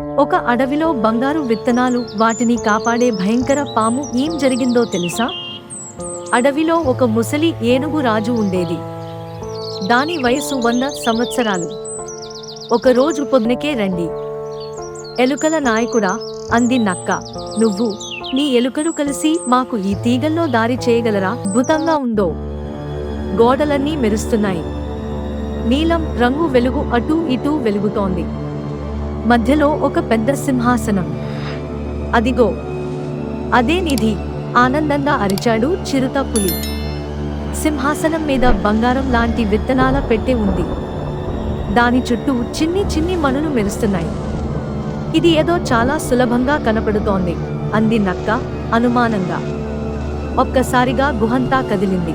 ఒక అడవిలో బంగారు విత్తనాలు వాటిని కాపాడే భయంకర పాము ఏం జరిగిందో తెలుసా? అడవిలో ఒక ముసలి ఏనుగు రాజు ఉండేది. దాని వయసు వంద సంవత్సరాలు. ఒక రోజు పొద్దునకే రండి. ఎలుకల నాయకుడా అంది నక్క. నువ్వు నీ ఎలుకలు కలిసి మాకు ఈ తీగల్లో దారి చేయగలరా? అద్భుతంగా ఉందో. గోడలన్నీ మెరుస్తున్నాయి. నీలం రంగు వెలుగు అటూ ఇటూ వెలుగుతోంది. మధ్యలో ఒక పెద్ద సింహాసనం. అదిగో అదే నిధి ఆనందంగా అరిచాడు చిరుత పులి. సింహాసనం మీద బంగారం లాంటి విత్తనాల పెట్టె ఉంది. దాని చుట్టూ చిన్ని చిన్ని మణులు మెరుస్తున్నాయి. ఇది ఏదో చాలా సులభంగా కనపడుతోంది అంది నక్క అనుమానంగా. ఒక్కసారిగా గుహంతా కదిలింది.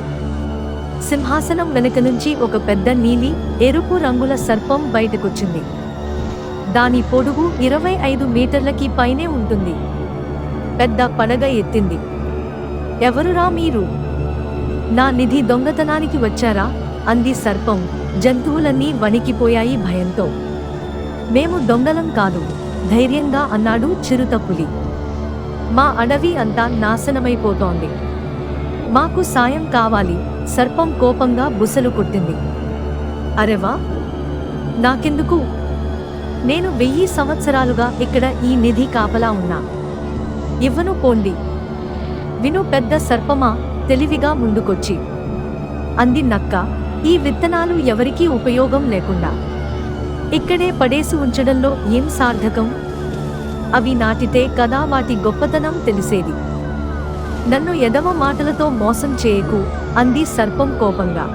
సింహాసనం వెనుక నుంచి ఒక పెద్ద నీలి ఎరుపు రంగుల సర్పం బయటకొచ్చింది. దాని పొడుగు ఇరవై ఐదు మీటర్లకి పైనే ఉంటుంది. పెద్ద పడగ ఎత్తింది. ఎవరురా మీరు? నా నిధి దొంగతనానికి వచ్చారా? అంది సర్పం. జంతువులన్నీ వణికిపోయాయి భయంతో. మేము దొంగలం కాదు ధైర్యంగా అన్నాడు చిరుతపులి మా అడవి అంతా నాశనమైపోతోంది. మాకు సాయం కావాలి సర్పం కోపంగా బుసలు కొట్టింది. అరెవా నాకెందుకు? నేను వెయ్యి సంవత్సరాలుగా ఇక్కడ ఈ నిధి కాపలా ఉన్నా. ఇవ్వను పోండి. విను పెద్ద సర్పమా తెలివిగా ముందుకొచ్చి. అంది నక్క. ఈ విత్తనాలు ఎవరికీ ఉపయోగం లేకుండా. ఇక్కడే పడేసి ఉంచడంలో ఏం సార్థకం? అవి నాటితే కదా వాటి గొప్పతనం తెలిసేది. నన్ను ఎదవ మాటలతో మోసం చేయకు అంది సర్పం కోపంగా.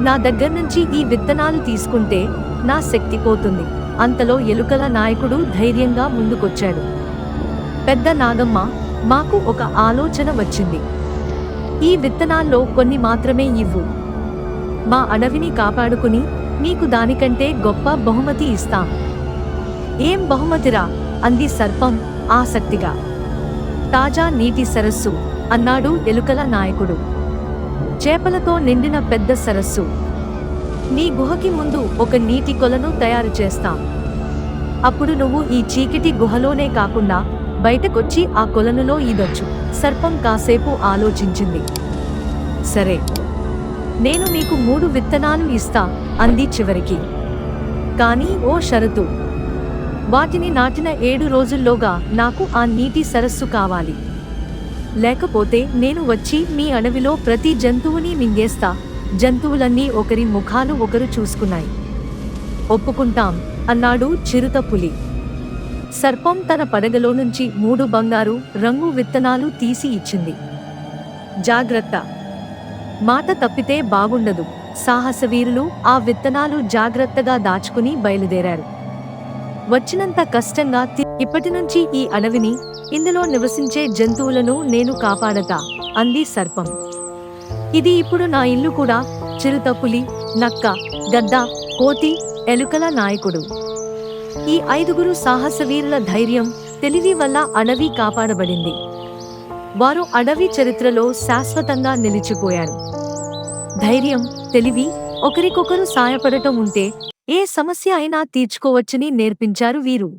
నా దగ్గర నుంచి ఈ విత్తనాలు తీసుకుంటే నా శక్తి పోతుంది. అంతలో ఎలుకల నాయకుడు ధైర్యంగా ముందుకొచ్చాడు. పెద్ద నాగమ్మ మాకు ఒక ఆలోచన వచ్చింది. ఈ విత్తనాల్లో కొన్ని మాత్రమే ఇవ్వు. మా అడవిని కాపాడుకుని నీకు దానికంటే గొప్ప బహుమతి ఇస్తాం. ఏం బహుమతిరా? అంది సర్పం ఆసక్తిగా. తాజా నీటి సరస్సు అన్నాడు ఎలుకల నాయకుడు. చేపలతో నిండిన పెద్ద సరస్సు. నీ గుహకి ముందు ఒక నీటి కొలను తయారు చేస్తాం. అప్పుడు నువ్వు ఈ చీకటి గుహలోనే కాకుండా బయటకొచ్చి ఆ కొలనులో ఈదొచ్చు. సర్పం కాసేపు ఆలోచించింది. సరే నేను నీకు మూడు విత్తనాలు ఇస్తా అంది చివరికి. కానీ ఓ షరతు వాటిని నాటిన ఏడు రోజుల్లోగా నాకు ఆ నీటి సరస్సు కావాలి. లేకపోతే నేను వచ్చి మీ అడవిలో ప్రతి జంతువుని మింగేస్తా. జంతువులన్నీ ఒకరి ముఖాలు ఒకరు చూసుకున్నాయి. ఒప్పుకుంటాం అన్నాడు చిరుత పులి. సర్పం తన పడగలో నుంచి మూడు బంగారు రంగు విత్తనాలు తీసి ఇచ్చింది. జాగ్రత్త. మాట తప్పితే బాగుండదు. సాహసవీరులు ఆ విత్తనాలు జాగ్రత్తగా దాచుకుని బయలుదేరారు. వచ్చినంత కష్టంగా ఇప్పటి నుంచి ఈ అడవిని ఇందులో నివసించే జంతువులను నేను కాపాడతా అంది సర్పం. ఇది ఇప్పుడు నా ఇల్లు కూడా చిరుతపులి నక్క గద్ద కోతి ఎలుకల నాయకుడు. ఈ ఐదుగురు సాహసవీరుల ధైర్యం తెలివి వల్ల అడవి కాపాడబడింది. వారు అడవి చరిత్రలో శాశ్వతంగా నిలిచిపోయారు. ధైర్యం తెలివి ఒకరికొకరు సాయపడటం ఉంటే ఏ సమస్య అయినా తీర్చుకోవచ్చని నేర్పించారు వీరు.